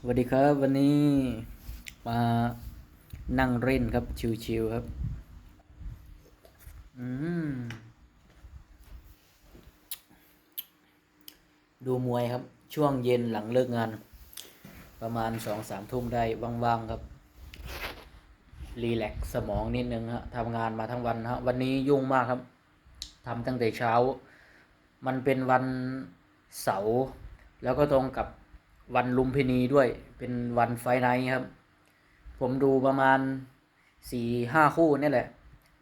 สวัสดีครับวันนี้มานั่งเล่นครับชิวๆครับ อืมดูมวยครับ ช่วงเย็นหลังเลิกงาน ประมาณสองสามทุ่มได้ว่างๆครับ รีแลกสมองนิดนึงฮะทำงานมาทั้งวันฮะวันนี้ยุ่งมากครับทำตั้งแต่เช้า มันเป็นวันเสาร์แล้วก็ตรงกับ วันลุมพินีด้วย เป็นวันไฟไนท์ครับ ผมดูประมาณสี่ห้าคู่นี่แหละ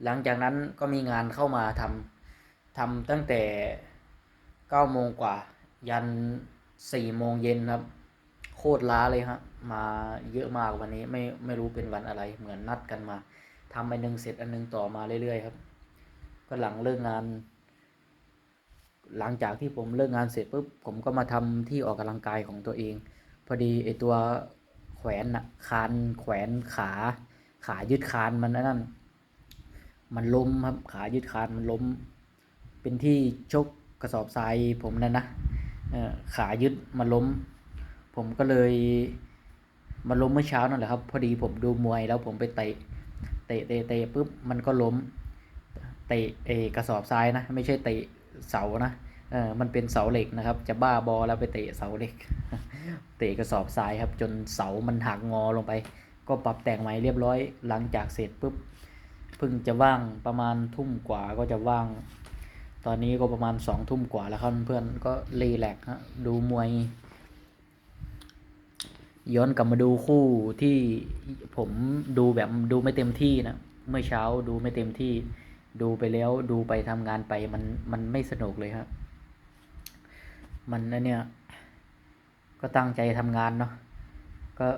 หลังจากนั้นก็มีงานเข้ามาทำทำตั้งแต่เก้าโมงกว่า ยันสี่โมงเย็นครับ โคตรล้าเลยฮะ มาเยอะมากวันนี้ไม่ไม่รู้เป็นวันอะไร เหมือนนัดกันมาทำไปหนึ่งเสร็จอันหนึงต่อมาเรื่อยๆครับ ก็หลังเลิกงาน หลังจากที่ผมเลิกงานเสร็จปุ๊บผมก็มาทำที่ออกกำลังกายของตัวเอง พอดีไอตัวแขวนนะคานแขวนขาขายึดคานมันนั่นมันล้มครับขายึดคานมันล้ม เป็นที่ชกกระสอบทรายผมนั่นนะเออขายึดมันล้ม ผมก็เลยมันล้มเมื่อเช้านั่นแหละครับ พอดีผมดูมวยแล้วผมไปเตะเตะเตะเตะปุ๊บมันก็ล้มเตะเอกระสอบทรายนะ ไม่ใช่เตะเสานะ เออมันเป็นเสาเหล็กนะครับ จะบ้าบอแล้วไปเตะเสาเหล็ก เตะกระสอบทรายครับ จนเสามันหักงอลงไป ก็ปรับแต่งใหม่เรียบร้อย หลังจากเสร็จปุ๊บเพิ่งจะว่างประมาณทุ่มกว่าก็จะว่าง ตอนนี้ก็ประมาณสองทุ่มกว่าแล้วครับเพื่อนก็รีแลกซ์ฮะดูมวย ย้อนกลับมาดูคู่ที่ผมดูแบบดูไม่เต็มที่นะเมื่อเช้าดูไม่เต็มที่ ดูไปแล้วดูไปทำงานไปมันมันไม่สนุกเลยครับ มันนะเนี่ย ก็ตั้งใจทำงานเนาะก็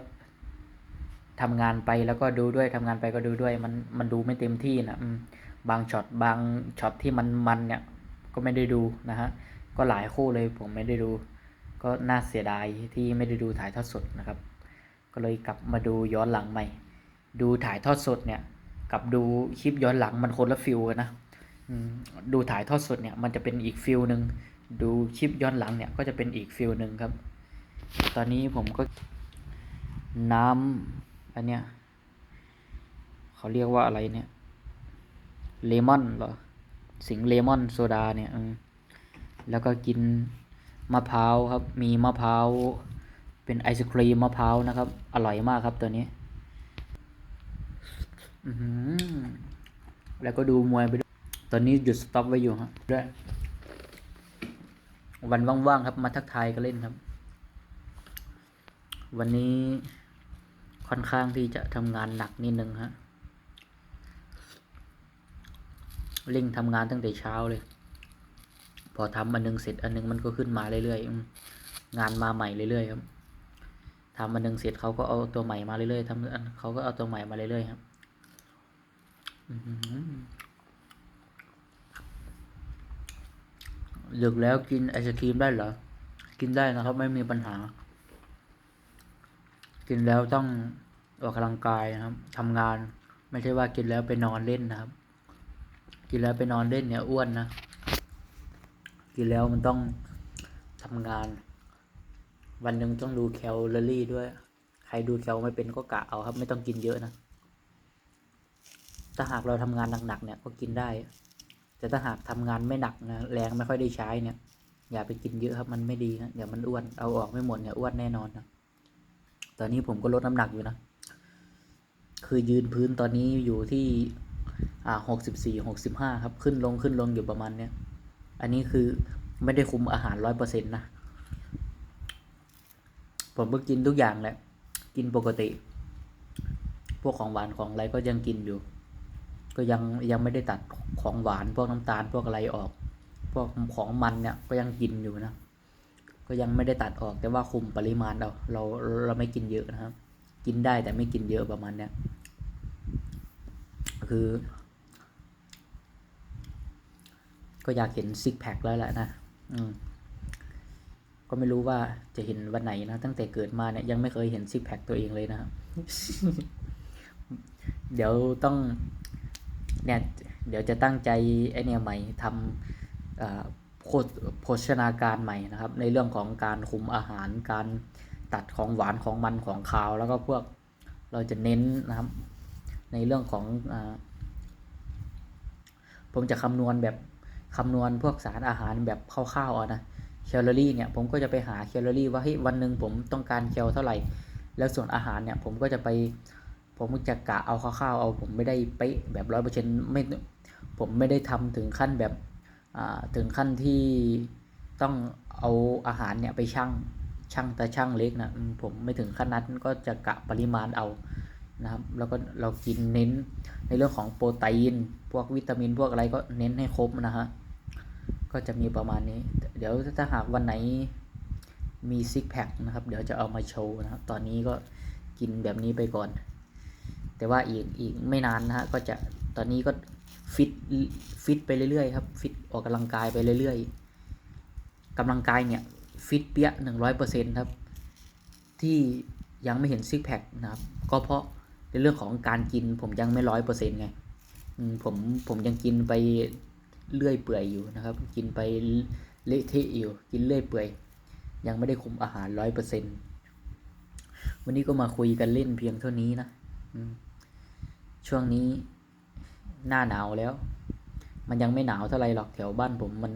ทำงานไปแล้วก็ดูด้วยทำงานไปก็ดูด้วย มันมันดูไม่เต็มที่นะบางช็อตบางช็อตที่มันมันเนี่ย ก็ไม่ได้ดูนะฮะก็หลายคู่เลยผมไม่ได้ดู ก็น่าเสียดายที่ไม่ได้ดูถ่ายทอดสดนะครับ ก็เลยกลับมาดูย้อนหลังใหม่ ดูถ่ายทอดสดเนี่ยกับดูคลิปย้อนหลังมันคนละฟิลกันนะดูถ่ายทอดสดเนี่ยมันจะเป็นอีกฟิลหนึ่ง ดูคลิปย้อนหลังเนี่ยก็จะเป็นอีกฟิลหนึ่งครับ ตอนนี้ผมก็น้ำอันเนี้ยเขาเรียกว่าอะไรเนี่ย เลมอนเหรอ สิงเลมอนโซดาเนี่ยแล้วก็กินมะพร้าวครับ มีมะพร้าวเป็นไอศครีมมะพร้าวนะครับ อร่อยมากครับตัวนี้แล้วก็ดูมวยไปด้วย ตอนนี้หยุดสต็อปไว้อยู่ฮะด้วย วันว่างๆครับ มาทักทายก็เล่นครับ วันนี้ค่อนข้างที่จะทำงานหนักนิดนึงฮะเร่งทำงานตั้งแต่เช้าเลย พอทำอันหนึงเสร็จอันหนึงมันก็ขึ้นมาเรื่อยๆงานมาใหม่เรื่อยๆครับทำอันหนึงเสร็จเขาก็เอาตัวใหม่มาเรื่อยๆทำเขาก็เอาตัวใหม่มาเรื่อยๆครับ อือหือ ดึกแล้วกินไอศครีมได้เหรอ กินได้นะครับ ไม่มีปัญหา กินแล้วต้องออกกำลังกายนะครับทำงาน ไม่ใช่ว่ากินแล้วไปนอนเล่นนะครับ กินแล้วไปนอนเล่นเนี่ยอ้วนนะ กินแล้วมันต้องทำงาน วันหนึ่งต้องดูแคลอรี่ด้วย ใครดูแคลไม่เป็นก็กะเอาครับ ไม่ต้องกินเยอะนะ ถ้าหากเราทำงานหนักๆเนี่ยก็กินได้ แต่ถ้าหากทำงานไม่หนักนะแรงไม่ค่อยได้ใช้เนี่ย อย่าไปกินเยอะครับมันไม่ดีนะเดี๋ยวมันอ้วนเอาออกไม่หมดเนี่ยอ้วนแน่นอนนะตอนนี้ผมก็ลดน้ำหนักอยู่นะ คือยืนพื้นตอนนี้อยู่ที่อ่าหกสิบสี่หกสิบห้าครับขึ้นลงขึ้นลงอยู่ประมาณเนี้ยอันนี้คือไม่ได้คุมอาหารร้อยเปอร์เซ็นต์นะ ผมก็กินทุกอย่างแหละ กินปกติ พวกของหวานของอะไรก็ยังกินอยู่ ก็ยังยังไม่ได้ตัดของหวานพวกน้ำตาลพวกอะไรออก พวกของมันเนี่ยก็ยังกินอยู่นะ ก็ยังไม่ได้ตัดออกแต่ว่าคุมปริมาณเราเราเราไม่กินเยอะนะครับ กินได้แต่ไม่กินเยอะประมาณเนี้ยคือ ก็อยากเห็นซิกแพคแล้วแหละนะอืมก็ไม่รู้ว่าจะเห็นวันไหนนะ ตั้งแต่เกิดมาเนี่ยยังไม่เคยเห็นซิกแพคตัวเองเลยนะครับเดี๋ยวต้อง เนี่ยเดี๋ยวจะตั้งใจไอเนี่ยใหม่ทำอ่อโภชโภชนาการใหม่นะครับ ในเรื่องของการคุมอาหารการตัดของหวานของมันของคาวแล้วก็พวกเราจะเน้นนะครับ ในเรื่องของอาผมจะคำนวณแบบคำนวณพวกสารอาหารแบบคร่าวๆเอานะแคลอรี่เนี่ยผมก็จะไปหาแคลอรี่ว่าเฮ้ยวันหนึ่งผมต้องการแคลเท่าไหร่ แล้วส่วนอาหารเนี่ยผมก็จะไป ผมจะกะเอาคร่าวๆเอาผมไม่ได้เป๊ะแบบร้อยเปอร์เซ็นต์ไม่ผมไม่ได้ทำถึงขั้นแบบถึงขั้นที่ต้องเอาอาหารเนี่ยไปชั่งชั่งแต่ชั่งเล็กนะผมไม่ถึงขั้นนั้นก็จะกะปริมาณเอานะครับแล้วก็เรากินเน้นในเรื่องของโปรตีนพวกวิตามินพวกอะไรก็เน้นให้ครบนะฮะก็จะมีประมาณนี้ เดี๋ยวถ้าหากวันไหนมีซิกแพคนะครับ เดี๋ยวจะเอามาโชว์นะครับ ตอนนี้ก็กินแบบนี้ไปก่อน แต่ว่าอีกอีกไม่นานนะฮะก็จะตอนนี้ก็ฟิตฟิตไปเรื่อยๆครับฟิตออกกำลังกายไปเรื่อยๆกำลังกายเนี่ยฟิตเปี้ยหนึ่งร้อยเปอร์เซ็นต์ครับ ที่ยังไม่เห็นซิกแพคนะครับ ก็เพราะในเรื่องของการกินผมยังไม่ร้อยเปอร์เซ็นต์ไงผมผมยังกินไปเรื่อยเปื่อยอยู่นะครับ กินไปเละเทะอยู่กินเรื่อยเปื่อย ยังไม่ได้คุมอาหารร้อยเปอร์เซ็นต์วันนี้ก็มาคุยกันเล่นเพียงเท่านี้นะอืม ช่วงนี้หน้าหนาวแล้ว มันยังไม่หนาวเท่าไรหรอกแถวบ้านผมมัน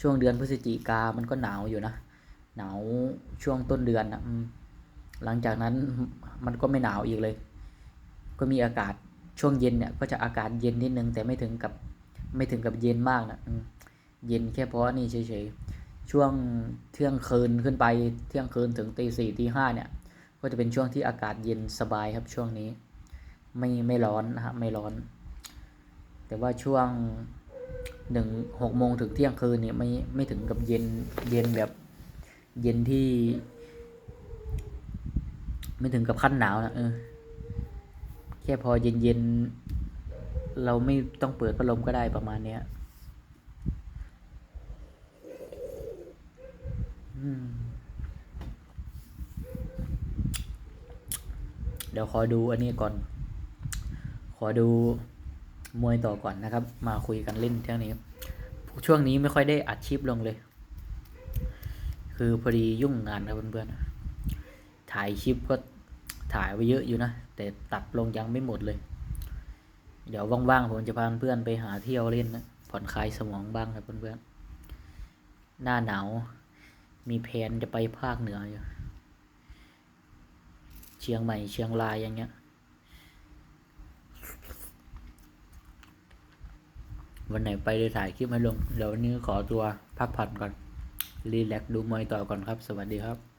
ช่วงเดือนพฤศจิกามันก็หนาวอยู่นะหนาวช่วงต้นเดือนนะหลังจากนั้นมันก็ไม่หนาวอีกเลย ก็มีอากาศช่วงเย็นเนี่ยก็จะอากาศเย็นนิดนึงแต่ไม่ถึงกับไม่ถึงกับเย็นมากนะเย็นแค่เพราะนี่เฉยๆช่วงเที่ยงคืนขึ้นไปเที่ยงคืนถึงตีสี่ตีห้าเนี่ย ก็จะเป็นช่วงที่อากาศเย็นสบายครับช่วงนี้ ไม่ไม่ร้อนนะฮะไม่ร้อน แต่ว่าช่วงหนึ่งหกโมงถึงเที่ยงคืนเนี่ยไม่ไม่ถึงกับเย็นเย็นแบบเย็นที่ ไม่ถึงกับขั้นหนาวนะเออแค่พอเย็นเย็นเราไม่ต้องเปิดพัดลมก็ได้ประมาณเนี้ยเดี๋ยวขอดูอันนี้ก่อน ขอดูมวยต่อก่อนนะครับ มาคุยกันเล่นเท่านี้ ช่วงนี้ไม่ค่อยได้อัดคลิปลงเลย คือพอดียุ่งงานครับเพื่อนๆ ถ่ายคลิปก็ถ่ายไว้เยอะอยู่นะ แต่ตัดลงยังไม่หมดเลย เดี๋ยวว่างๆผมจะพาเพื่อนไปหาเที่ยวเล่นนะผ่อนคลายสมองบ้างครับเพื่อนๆ หน้าหนาวมีแผนจะไปภาคเหนืออยู่ เชียงใหม่เชียงรายอย่างเงี้ย วันไหนไปเลยถ่ายคลิปให้ลง เดี๋ยววันนี้ขอตัวพักผ่อนก่อน รีแลกซ์ดูมวยต่อก่อนครับ สวัสดีครับ